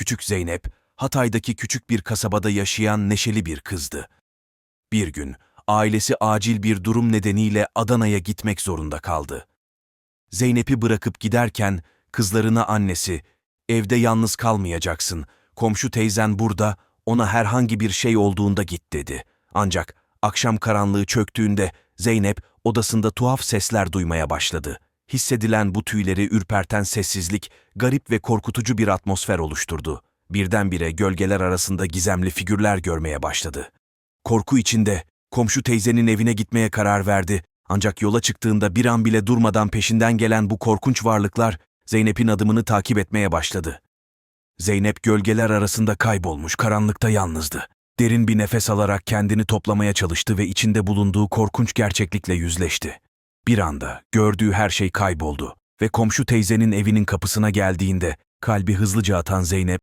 Küçük Zeynep, Hatay'daki küçük bir kasabada yaşayan neşeli bir kızdı. Bir gün, ailesi acil bir durum nedeniyle Adana'ya gitmek zorunda kaldı. Zeynep'i bırakıp giderken, kızlarına annesi, evde yalnız kalmayacaksın, komşu teyzen burada, ona herhangi bir şey olduğunda git dedi. Ancak akşam karanlığı çöktüğünde Zeynep odasında tuhaf sesler duymaya başladı. Hissedilen bu tüyleri ürperten sessizlik, garip ve korkutucu bir atmosfer oluşturdu. Birdenbire gölgeler arasında gizemli figürler görmeye başladı. Korku içinde komşu teyzenin evine gitmeye karar verdi. Ancak yola çıktığında bir an bile durmadan peşinden gelen bu korkunç varlıklar Zeynep'in adımını takip etmeye başladı. Zeynep gölgeler arasında kaybolmuş, karanlıkta yalnızdı. Derin bir nefes alarak kendini toplamaya çalıştı ve içinde bulunduğu korkunç gerçeklikle yüzleşti. Bir anda gördüğü her şey kayboldu ve komşu teyzenin evinin kapısına geldiğinde kalbi hızlıca atan Zeynep